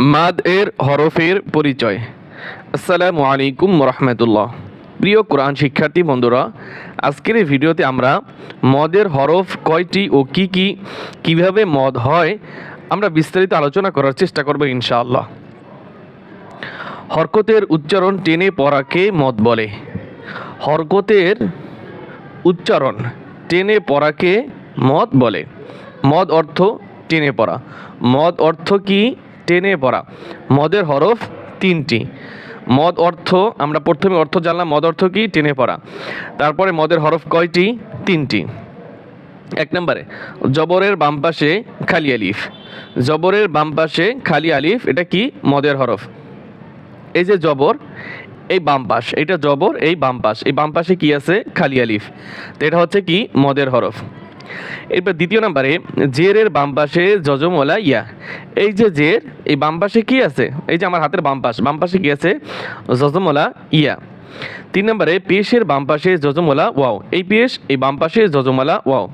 মাদ এর হরফের পরিচয়। আসসালামু আলাইকুম রহমতুল্লাহ প্রিয় কোরআন শিক্ষার্থী বন্ধুরা, আজকের এই ভিডিওতে আমরা মদের হরফ কয়টি ও কি কি, কীভাবে মদ হয়, আমরা বিস্তারিত আলোচনা করার চেষ্টা করব ইনশাআল্লাহ। হরকতের উচ্চারণ টেনে পড়াকে মদ বলে। হরকতের উচ্চারণ টেনে পড়াকে মদ বলে। মদ অর্থ টেনে পড়া। মদ অর্থ কি? টেনে পড়া মদের হরফ তিনটি। মদ অর্থ, আমরা প্রথমে অর্থ জানলাম, মদ অর্থ কি? টেনে পড়া তারপরে মদের হরফ কয়টি? তিনটি। এক নম্বরে, জবরের বাম পাশে খালি আলিফ। জবরের বাম পাশে খালি আলিফ, এটা কি? মদের হরফ। এই যে জবর, এই বাম পাশ এটা জবর, এই বাম পাশ। এই বাম পাশে কি আছে? খালি আলিফ। তো এটা হচ্ছে কি? মদের হরফ। এরপর দ্বিতীয় নম্বরে, জেরের বাম পাশে যজমলা ইয়া। এই যে জের, এই বাম পাশে কি আছে? এই যে আমার হাতের বাম পাশ, বাম পাশে কি আছে? যজমলা ইয়া। তিন নম্বরে, পেশের বাম পাশে যজমলা ওয়াও। এই পেশ, এই বাম পাশে যজমলা ওয়াও।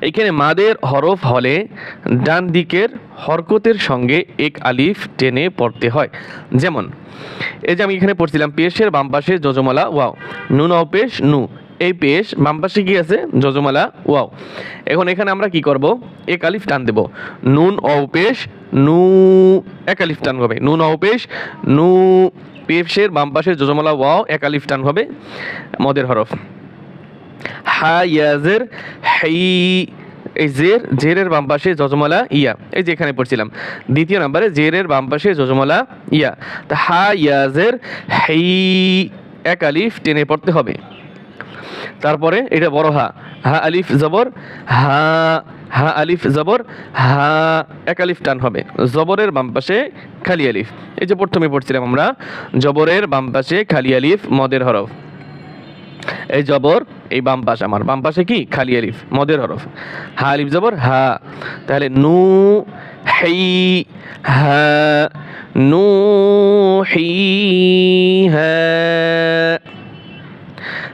এখানে মাদের হরফ হলে ডান দিকের হরকতের সঙ্গে এক আলিফ টেনে পড়তে হয়। যেমন, এই যে আমি এখানে পড়ছিলাম, পেশের বাম পাশে যজমালা ওয়াও। নুন অপেশ নু। এই পেশ বাম পাশে কি আছে যজমালা, ওয়াও। এখন এখানে আমরা কি করব? এক আলিফ টান দেব। নুন অপেশ নু এক আলিফ টান হবে। নুন অপেশ নু, পেশের বাম পাশে যজমালা, ওয়াও এক আলিফ টান হবে। মদের হরফ। হা ইয়াজের হাই এই জের, জেরের বাম পাশে যজমালা, ইয়া। এই যে এখানে পড়ছিলাম। দ্বিতীয় নম্বরে জেরের বাম পাশে যজমালা, ইয়া। তা হা ইয়াজের হাই এক আলিফ টেনে পড়তে হবে। তারপরে এটা বড় হা। হা আলিফ জবর, হা হা আলিফ জবর, হা, এক আলিফ টান হবে। জবরের বাম পাশে খালি আলিফ। এই যে প্রথমে পড়ছিলাম আমরা, জবরের বাম পাশে খালি আলিফ, মদের হরফ। এই জবর, এই বাম পাশ আমার। বাম পাশে কি? খালি আলিফ, মদের হরফ। হা আলিফ জবর, হা। তাহলে নু হেই হা, নু, হি হ্যাঁ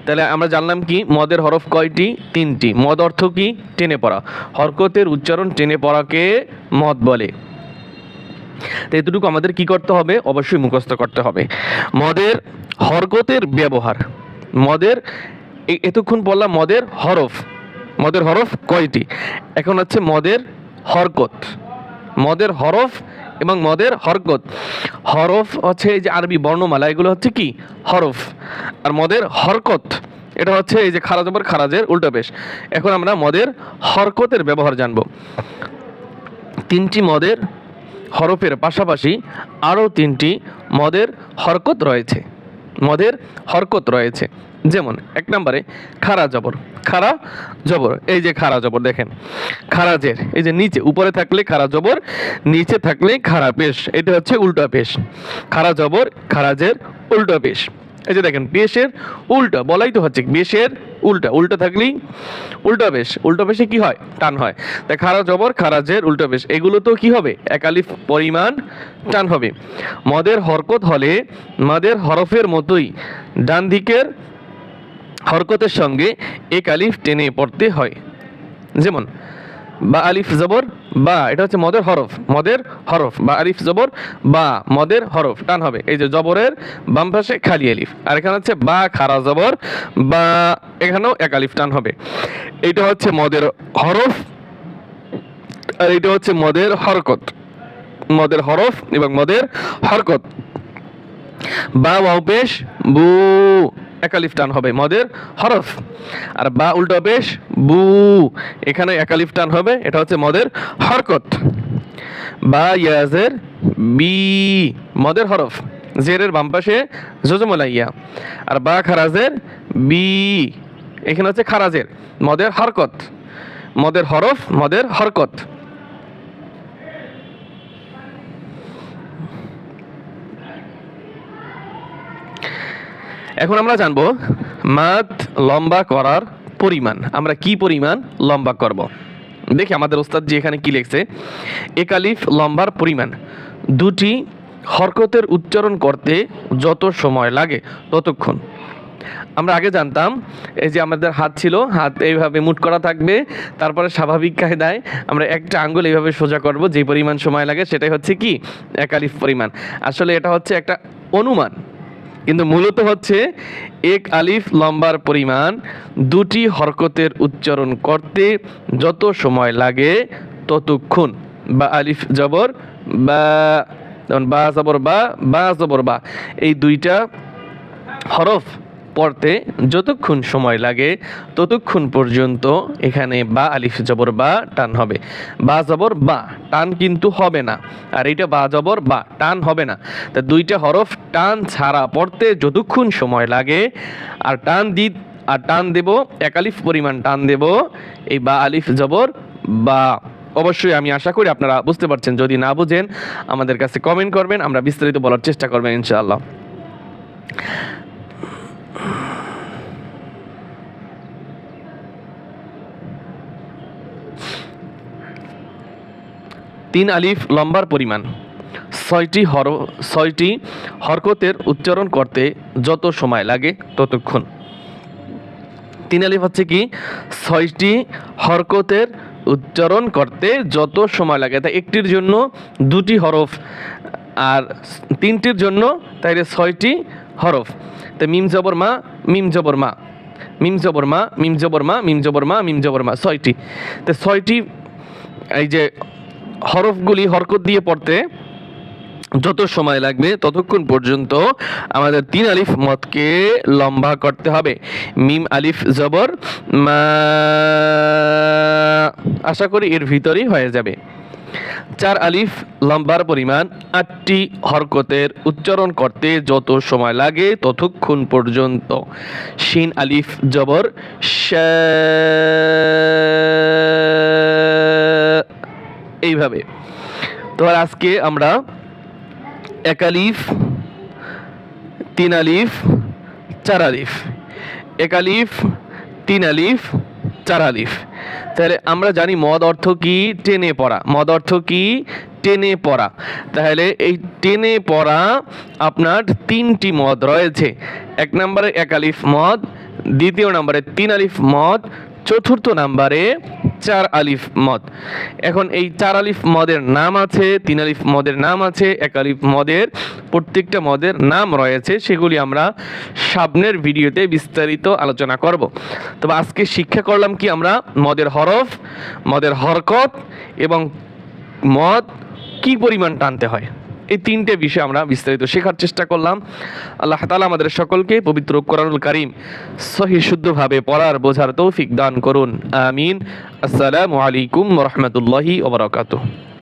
তাহলে আমরা জানলাম কি, মদের হরফ কয়টি? তিনটি। মদ অর্থ কি? টেনে পড়া। হরকতের উচ্চারণ টেনে পড়াকে মদ বলে। তো এতটুকু আমাদের কি করতে হবে? অবশ্যই মুখস্থ করতে হবে। মদের হরকতের ব্যবহার। মদের এতক্ষণ বললাম মদের হরফ। মদের হরফ কয়টি? এখন হচ্ছে মদের হরকত। মদের হরফ এবং মদের হরকত। হরফ হচ্ছে এই যে আরবি বর্ণমালা, এগুলো হচ্ছে কি? হরফ। আর মদের হরকত, এটা হচ্ছে এই যে খারাজ ওপর খারাজের উল্টো পেশ। এখন আমরা মদের হরকতের ব্যবহার জানব। তিনটি মদের হরফের পাশাপাশি আরও তিনটি মদের হরকত রয়েছে। মদের হরকত রয়েছে। যেমন, এক নম্বরে খারা জবর। খারা জবর, এই যে খারা জবর দেখেন। খারাজের, এই যে নিচে, উপরে থাকলে খারা জবর, নিচে থাকলে খারা পেশ। এটা হচ্ছে উল্টা পেশ। খারা জবর, খারাজের উল্টা পেশ। এই যে দেখেন বেশের উল্টা, বলাই তো হচ্ছে বেশের উল্টা উল্টা থাকলেই উল্টা বেশ। উল্টা পেশে কি হয়? টান হয়। তাই খারা জবর খারাজের উল্টা পেশ এগুলো তো কি হবে? একালিফ পরিমাণ টান হবে। মদের হরকত হলে মদের হরফের মতোই ডান দিকের হরকতের সঙ্গে এক আলিফ টেনে পড়তে হয়। যেমন বা আলিফ জবর, বা, এটা হচ্ছে মদের হরফ মদের হরফ, বা আলিফ জবর, বা, মদের হরফ, টান হবে। এই যে জবরের বাম পাশে খালি আলিফ, আর এখানে হচ্ছে বা, খারা জবর, বা, এখানেও এক আলিফ টান হবে। এটা হচ্ছে মদের হরফ, আর এটা হচ্ছে মদের হরকত, মদের হরফ এবং মদের হরকত। বা, ওয়াও, পেশ, বু একালিফ টান হবে মদের হরফ। আর বা উল্টো পেশ বু এখানে একালিফ টান হবে, এটা হচ্ছে মদের হরকত। বা, ইয়াজের, বি, মদের হরফ। জেরের বাম পাশে জজমলাইয়া আর বা খারাজের, বি, এখানে হচ্ছে খারাজের, মদের হরকত। মদের হরফ, মদের হরকত। এখন আমরা জানব মাত লম্বা করার পরিমাণ। আমরা কি পরিমাণ লম্বা করব? দেখি আমাদের ওস্তাদ যে এখানে কি লিখছে। একালিফ লম্বার পরিমাণ। দুটি হরকতের উচ্চারণ করতে যত সময় লাগে, ততক্ষণ। আমরা আগে জানতাম, এই যে আমাদের হাত ছিল, হাত এইভাবে মুট করা থাকবে, তারপরে স্বাভাবিক কায়দায় আমরা একটা আঙ্গুল এইভাবে সোজা করব, যে পরিমাণ সময় লাগে, সেটাই হচ্ছে কি? একালিফ পরিমাণ। আসলে এটা হচ্ছে একটা অনুমান। কিন্তু মূলত হচ্ছে এক আলিফ লম্বার পরিমাণ দুটি হরকতের উচ্চারণ করতে যত সময় লাগে ততক্ষণ। বা আলিফ জবর, বা বা জবর বা বা জবর বা, এই দুইটা হরফ পড়তে যতক্ষণ সময় লাগে ততক্ষণ পর্যন্ত এখানে বা আলিফ জবর বা টান হবে। বা জবর বা, টান কিন্তু হবে না। আর এইটা বা জবর বা, টান হবে না। তা দুইটা হরফ টান ছাড়া পড়তে যতক্ষণ সময় লাগে, আর টান দি, আর টান দেব, এক আলিফ পরিমাণ টান দেব, এই বা আলিফ জবর বা। অবশ্যই আমি আশা করি আপনারা বুঝতে পারছেন। যদি না বুঝেন, আমাদের কাছে কমেন্ট করবেন, আমরা বিস্তারিত বলার চেষ্টা করবেন, ইনশাআল্লাহ। তিন আলিফ লম্বার পরিমাণ। ছয়টি হর, ছয়টি হরকতের উচ্চারণ করতে যত সময় লাগে ততক্ষণ। তিন আলিফ হচ্ছে কি? ছয়টি হরকতের উচ্চারণ করতে যত সময় লাগে। তা একটির জন্য দুটি হরফ আর তিনটির জন্য তাইলে ছয়টি হরফ। তা মিম জবর মা, মিম জবর মা। মিম জবর মা, মিম জবর মা, মিম জবর মা, মিম জবর মা, ছয়টি। তো ছয়টি, এই যে হরফগুলি হরকত দিয়ে পড়তে যত সময় লাগবে ততক্ষণ পর্যন্ত আমাদের তিন আলিফ মতকে লম্বা করতে হবে। মিম আলিফ জবর আশা করি এর ভিতরেই হয়ে যাবে। চার আলিফ লম্বার পরিমাণ আটটি হরকতের উচ্চারণ করতে যত সময় লাগে ততক্ষণ পর্যন্ত। শিন আলিফ জবর এইভাবে। তো আর আজকে আমরা এক আলিফ, তিন আলিফ, চার আলিফ। এক আলিফ, তিন আলিফ, চার আলিফ। তাহলে আমরা জানি মদ অর্থ কি? টেনে পড়া। মদ অর্থ কি? টেনে পড়া। তাহলে এই টেনে পড়া আপনার তিনটি মদ রয়েছে। এক নম্বরে এক আলিফ মদ, দ্বিতীয় নম্বরে তিন আলিফ মদ চতুর্থ নাম্বারে চার আলিফ মদ। এখন এই চার আলিফ মদের নাম আছে, তিন আলিফ মদের নাম আছে, এক আলিফ মদের প্রত্যেকটা মদের নাম রয়েছে, সেগুলি আমরা সামনের ভিডিওতে বিস্তারিত আলোচনা করব। তবে আজকে শিক্ষা করলাম কি আমরা, মদের হরফ, মদের হরকত এবং মদ কি পরিমাণ টানতে হয়? এই তিনটে বিষয় আমরা বিস্তারিত শেখার চেষ্টা করলাম। আল্লাহ তালা আমাদের সকলকে পবিত্র কোরআনুল কারিম সহি শুদ্ধভাবে পড়ার বোঝার তৌফিক দান করুন। আমিন। আসসালামু আলাইকুম রহমতুল্লাহি ওবরাকাতুহ